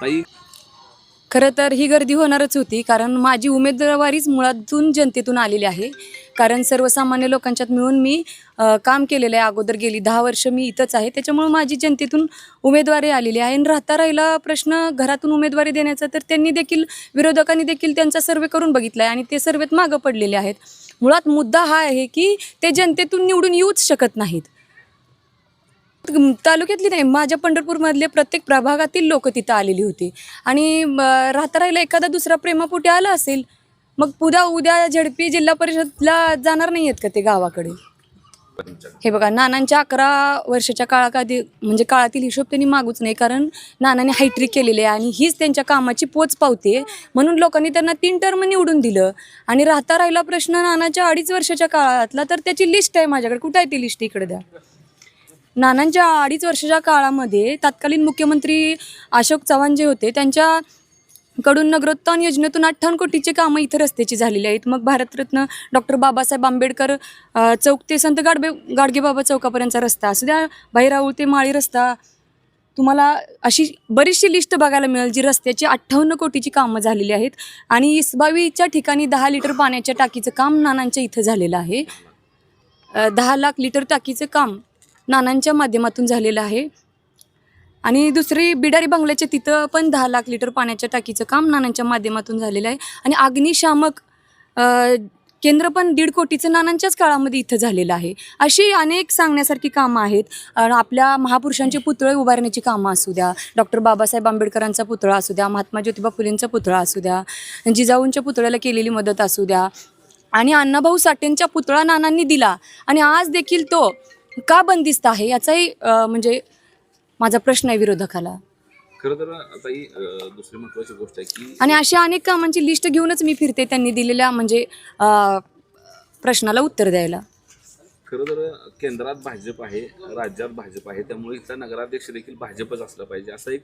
ताई? खरं तर ही गर्दी होणारच होती कारण माझी उमेदवारीच मुळातून जनतेतून आलेली आहे. कारण सर्वसामान्य लोकांच्यात मिळून मी अ, काम केलेलं आहे. अगोदर गेली दहा वर्ष मी इथंच आहे. त्याच्यामुळं माझी जनतेतून उमेदवारी आलेली आहे. आणि राहता राहिला प्रश्न घरातून उमेदवारी देण्याचा तर त्यांनी देखील विरोधकांनी देखील त्यांचा सर्वे करून बघितला आहे आणि ते सर्वेत मागं पडलेले आहेत. मुळात मुद्दा हा आहे की ते जनतेतून निवडून येऊच शकत नाहीत. तालुक्यातली नाही माझ्या पंढरपूरमधले प्रत्येक प्रभागातील लोक तिथं आलेली होती. आणि राहता राहिला एखादा दुसरा प्रेमापोटी आला असेल मग पुदा उद्या झडपी जिल्हा परिषदला जाणार नाही आहेत का ते गावाकडे? हे बघा नानांच्या अकरा वर्षाच्या काळाकाधी म्हणजे काळातील हिशोब त्यांनी मागूच नाही कारण नानाने हायट्रिक केलेले आहे आणि हीच त्यांच्या कामाची पोच पावते. म्हणून लोकांनी त्यांना तीन टर्म निवडून दिलं. आणि राहता राहिला प्रश्न नानाच्या अडीच वर्षाच्या काळातला तर त्याची लिस्ट आहे माझ्याकडे. कुठं आहे ती लिस्ट इकडे द्या. नानांच्या अडीच वर्षाच्या काळामध्ये तत्कालीन मुख्यमंत्री अशोक चव्हाण जे होते त्यांच्या कडून नगरोत्थान योजनेतून अठ्ठावन्न कोटीची कामं इथं रस्त्याची झालेली आहेत. मग भारतरत्न डॉक्टर बाबासाहेब आंबेडकर चौक ते संत गाडबे गाडगेबाबा चौकापर्यंतचा रस्ता असू द्या भाईराऊळ ते माळी रस्ता तुम्हाला अशी बरीचशी लिस्ट बघायला मिळेल जी रस्त्याची अठ्ठावन्न कोटीची कामं झालेली आहेत आणि इसबावीच्या ठिकाणी दहा लिटर पाण्याच्या टाकीचं काम नानांच्या इथं झालेलं आहे. दहा लाख लिटर टाकीचं काम नानांच्या माध्यमातून झालेलं आहे. आणि दुसरी बिडारी बंगल्याच्या तिथं पण दहा लाख लिटर पाण्याच्या टाकीचं काम नानांच्या माध्यमातून झालेलं आहे. आणि अग्निशामक केंद्र पण दीड कोटीचं नानांच्याच काळामध्ये इथं झालेलं आहे. अशी अनेक सांगण्यासारखी कामं आहेत. आपल्या महापुरुषांचे पुतळे उभारण्याची कामं असू द्या डॉक्टर बाबासाहेब आंबेडकरांचा पुतळा असू द्या महात्मा ज्योतिबा फुलेंचा पुतळा असू द्या जिजाऊंच्या पुतळ्याला केलेली मदत असू द्या. आणि अण्णाभाऊ साठेंच्या पुतळा नानांनी दिला. आणि आज देखील तो का बंदिस्त आहे याचाही म्हणजे माझा प्रश्न आहे विरोधकाला. खरं तर अं, दुसरी महत्वाची गोष्ट आहे की आणि अशा अनेक कामांची लिस्ट घेऊनच मी फिरते त्यांनी दिलेल्या म्हणजे अ, प्रश्नाला उत्तर द्यायला. खरं तर केंद्रात भाजप आहे राज्यात भाजप आहे त्यामुळे इथला नगराध्यक्ष देखील भाजपच असला पाहिजे. असं एक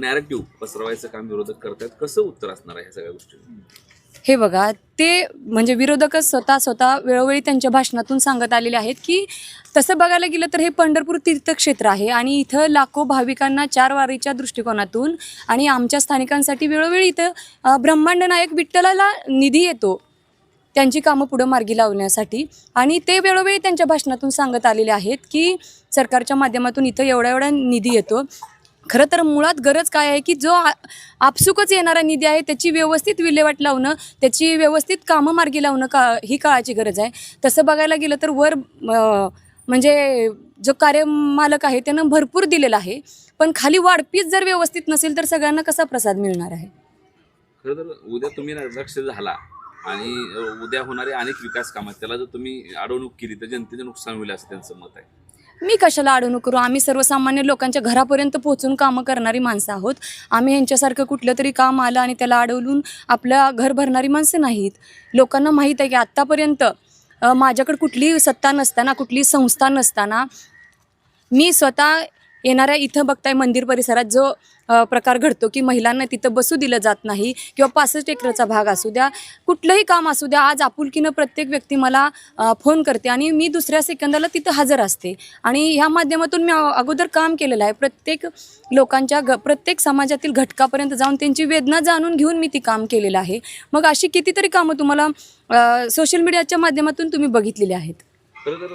नॅरेटिव्ह पसरवायचं काम विरोधक करतात. कसं उत्तर असणार आहे ह्या सगळ्या गोष्टी हे बघा ते म्हणजे विरोधकच स्वतः स्वतः वेळोवेळी त्यांच्या भाषणातून सांगत आलेले आहेत की तसं बघायला गेलं तर हे पंढरपूर तीर्थक्षेत्र आहे आणि इथं लाखो भाविकांना चार वारीच्या दृष्टिकोनातून आणि आमच्या स्थानिकांसाठी वेळोवेळी इथं ब्रह्मांड नायक विठ्ठलाला निधी येतो त्यांची कामं पुढं मार्गी लावण्यासाठी. आणि ते वेळोवेळी त्यांच्या भाषणातून सांगत आलेले आहेत की सरकारच्या माध्यमातून इथं एवढा एवढा निधी येतो. खरं तर मुळात गरज काय आहे की जो आ- आपसुकच येणारा निधी आहे त्याची व्यवस्थित विल्हेवाट लावणं त्याची व्यवस्थित कामं मार्गी लावणं का ही काळाची गरज आहे. तसं बघायला गेलं तर वर म्हणजे जो कार्यमालक आहे त्यानं भरपूर दिलेला आहे. पण खाली वाढपीच जर व्यवस्थित नसेल तर सगळ्यांना कसा प्रसाद मिळणार आहे? खरं तर उद्या तुम्ही लक्ष झाला आणि उद्या होणारे अनेक विकास कामात त्याला जर तुम्ही अडवणूक केली तर जनतेचं नुकसान होईल असं त्यांचं मत आहे. मी कशाला अडवणूक करू? आम्ही सर्वसामान्य लोकांच्या घरापर्यंत पोहोचून कामं करणारी माणसं आहोत. आम्ही यांच्यासारखं कुठलं तरी काम आलं आणि त्याला अडवलून आपलं घर भरणारी माणसं नाहीत. लोकांना माहीत आहे की आत्तापर्यंत माझ्याकडे कुठलीही सत्ता नसताना कुठलीही संस्था नसताना मी स्वतः येणाऱ्या इथं बघताय मंदिर परिसरात जो प्रकार घडतो की महिलांना तिथं बसू दिलं जात नाही किंवा पासष्ट एकरचा भाग असू द्या कुठलंही काम असू द्या आज आपुलकीनं प्रत्येक व्यक्ती मला फोन करते आणि मी दुसऱ्या सेकंदाला तिथं हजर असते. आणि ह्या माध्यमातून मी अगोदर काम केलेलं आहे. प्रत्येक लोकांच्या घ प्रत्येक समाजातील घटकापर्यंत जाऊन त्यांची वेदना जाणून घेऊन मी ती काम केलेलं आहे. मग अशी कितीतरी कामं तुम्हाला सोशल मीडियाच्या माध्यमातून तुम्ही बघितलेली आहेत. खरं तर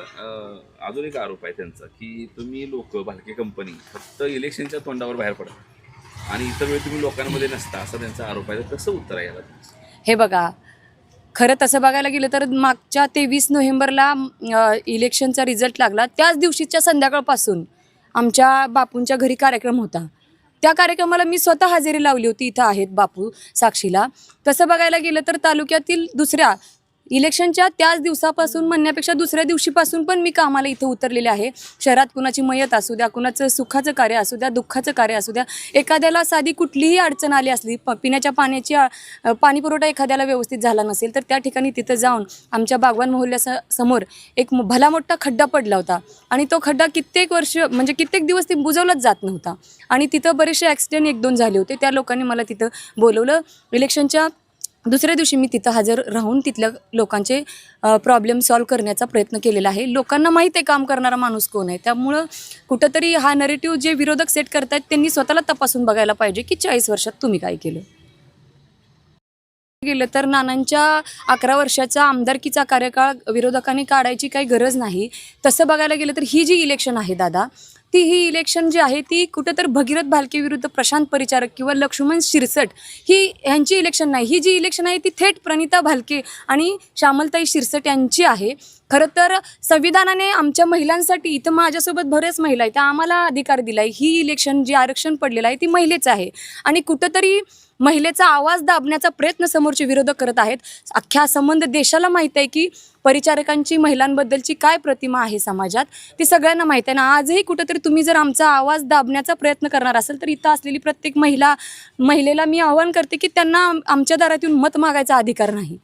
अजून एक आरोप आहे त्यांचा की तुम्ही लोक भालके कंपनी फक्त इलेक्शनच्या तोंडावर बाहेर पडता आणि इतर वेळी तुम्ही लोकांमध्ये नसता असा त्यांचा आरोप आहे. तर कसं उत्तर आहे याला? हे बघा खरं तसं बघायला गेलं तर मागच्या तेवीस नोव्हेंबरला इलेक्शनचा रिझल्ट लागला. त्याच दिवशीच्या संध्याकाळपासून आमच्या बापूंच्या घरी कार्यक्रम होता. त्या कार्यक्रमाला मी स्वतः हजेरी लावली होती. इथं आहेत बापू साक्षीला. तसं बघायला गेलं तर तालुक्यातील दुसऱ्या इलेक्शनच्या त्याच दिवसापासून म्हणण्यापेक्षा दुसऱ्या दिवशीपासून पण मी कामाला इथं उतरलेले आहे. शहरात कुणाची मयत असू द्या कुणाचं सुखाचं कार्य असू द्या दुःखाचं कार्य असू द्या एखाद्याला साधी कुठलीही अडचण आली असली प पिण्याच्या पाण्याची पाणीपुरवठा एखाद्याला व्यवस्थित झाला नसेल तर त्या ठिकाणी तिथं जाऊन आमच्या बागवान मोहल्ल्या समोर एक भला मोठा खड्डा पडला होता. आणि तो खड्डा कित्येक वर्ष म्हणजे कित्येक दिवस ते बुजवलाच जात नव्हता. आणि तिथं बरेचसे ॲक्सिडेंट एक दोन झाले होते. त्या लोकांनी मला तिथं बोलवलं. इलेक्शनच्या दुसऱ्या दिवशी मी तिथं हजर राहून तिथल्या लोकांचे प्रॉब्लेम सॉल्व करण्याचा प्रयत्न केलेला आहे. लोकांना माहीत आहे काम करणारा माणूस कोण आहे. त्यामुळं कुठंतरी हा नरेटिव्ह जे विरोधक सेट करतायत त्यांनी स्वतःला तपासून बघायला पाहिजे की चाळीस वर्षात तुम्ही काय केलं? गेलं तर नानांच्या अकरा वर्षाचा आमदारकीचा कार्यकाळ विरोधकांनी काढायची काही गरज नाही. तसं बघायला गेलं तर ही जी इलेक्शन आहे दादा ती ही इलेक्शन जी आहे ती कुठं तर भगीरथ भालके विरुद्ध प्रशांत परिचारक किंवा लक्ष्मण शिरसट ही ह्यांची इलेक्शन नाही. ही जी इलेक्शन आहे ती थेट प्रणिता भालके आणि श्यामलताई शिरसट यांची आहे. खरं तर संविधानाने आमच्या महिलांसाठी इथं माझ्यासोबत बऱ्याच महिला आहेत त्या आम्हाला अधिकार दिला आहे ही इलेक्शन जे आरक्षण पडलेलं आहे ती महिलेचं आहे. आणि कुठंतरी महिलेचा आवाज दाबण्याचा प्रयत्न समोरचे विरोधक करत आहेत. अख्ख्या संबंध देशाला माहीत आहे की परिचारकांची महिलांबद्दलची काय प्रतिमा आहे समाजात ती सगळ्यांना माहीत आहे. ना आजही कुठंतरी तुम्ही जर आमचा आवाज दाबण्याचा प्रयत्न करणार असेल तर इथं असलेली प्रत्येक महिला महिलेला मी आवाहन करते की त्यांना आमच्या दारात येऊन मत मागायचा अधिकार नाही.